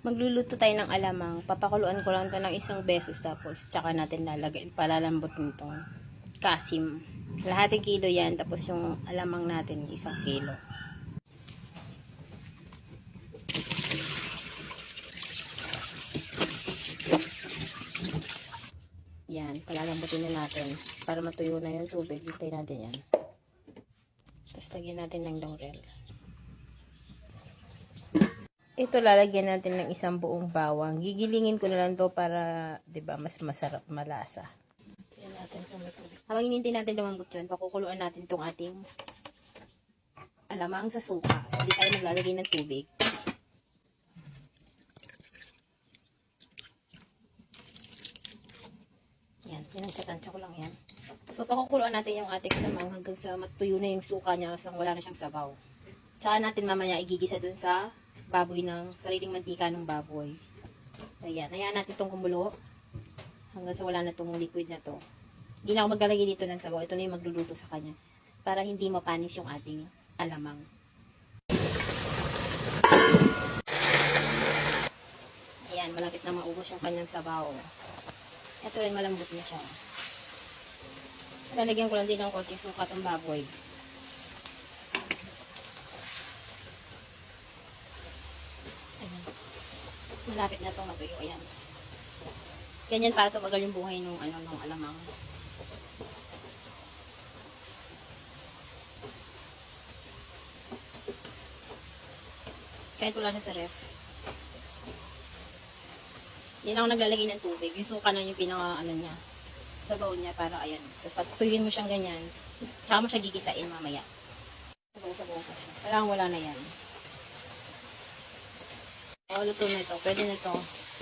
Magluluto tayo ng alamang. Papakuluan ko lang ito ng isang beses tapos tsaka natin lalagay. Palalambot nito. Kasim. Lahating kilo yan tapos yung alamang natin isang kilo. Yan, palalambutin na natin para matuyo na yung tubig. Hintay natin yan. Tapos lagyan natin ng laurel. Ito lalagyan natin ng isang buong bawang. Gigilingin ko na lang to para, 'di ba, mas masarap malasa. Yan natin. Habang hinintay natin lumambot yun, pakukuluan natin tong ating alamang sa suka. Hindi tayo maglalagay ng tubig. Yan, pinagtsatansya ko lang yan. So, pakukuluan natin yung ating alamang hanggang sa matuyo na yung suka niya kasi wala na siyang sabaw. Tsaka natin mamaya igigisa dun sa baboy ng sariling mantika ng baboy. Ayan, hayaan natin itong kumulo hanggang sa wala na itong liquid na to. Hindi na ako maglalagay dito ng sabaw. Ito na yung magluluto sa kanya para hindi mapanis yung ating alamang. Ayan, malapit na maubos yung kanyang sabaw. Ito rin malambot na siya. Lalagyan ko lang din ng konting sukat ang baboy. Malapit na itong matuyo. Ayan. Ganyan para tumagal yung buhay nung ano nung alamang. Kahit wala na sa ref. Hindi na ako naglalagay ng tubig. Yung suka na yung pinaka ano niya. Sa bowl niya para ayan. Tapos patuyuin mo siyang ganyan. Tsaka mo siya gigisain mamaya. Sabaw-sabaw ko siya. Kailangan wala na yan. O, luto na ito. Pwede na ito.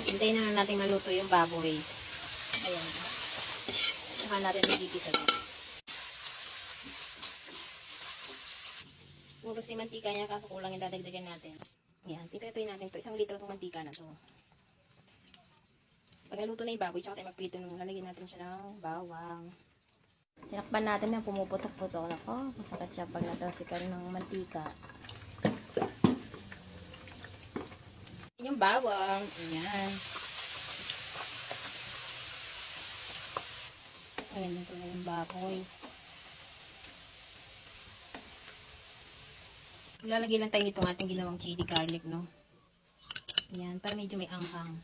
Hintayin na lang natin maluto yung baboy. Ayan. Saka natin nagigisa na. Ubus na yung mantika niya, kaso kulang yung dadagdagan natin. Ayan, titatuin natin to Isang litro itong mantika na to. Pag naluto na yung baboy, tsaka tayo magprito nung lalagyan natin siya ng bawang. Tinakpan natin na pumuputok-putok. Ako, masakit siya pag natalsikan ng mantika. Yan yung bawang. Ayan. Ayan, ito na yung baboy. Lalagay lang tayo itong ating ginawang chili garlic, no? Ayan, para medyo may anghang.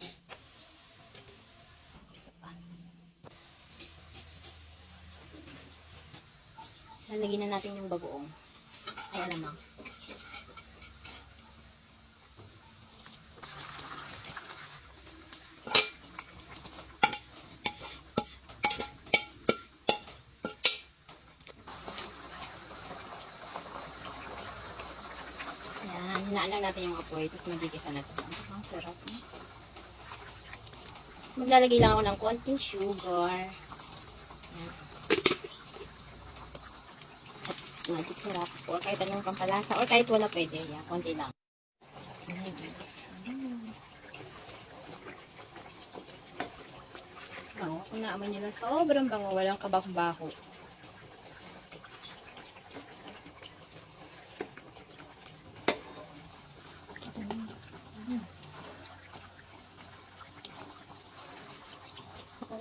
Isa pa. Lalagyan na natin yung bagoong. Ay, alamang. Yan, hinaan natin yung apoy, tapos magigisa na ito. Ang sarap. eh. Tapos maglalagay lang ako ng konting sugar. Yan. At magic syrup. Or kahit anong pampalasa. Or kahit wala pwede. Yan, konti lang. Bango. Kung naamoy nila, sobrang bango. Walang kabako-bako.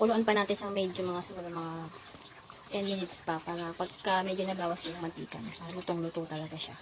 Kukuluan pa natin siyang medyo mga siguro mga 10 minutes pa para pagka medyo nabawas na yung mantika niya. Lutong-luto talaga siya.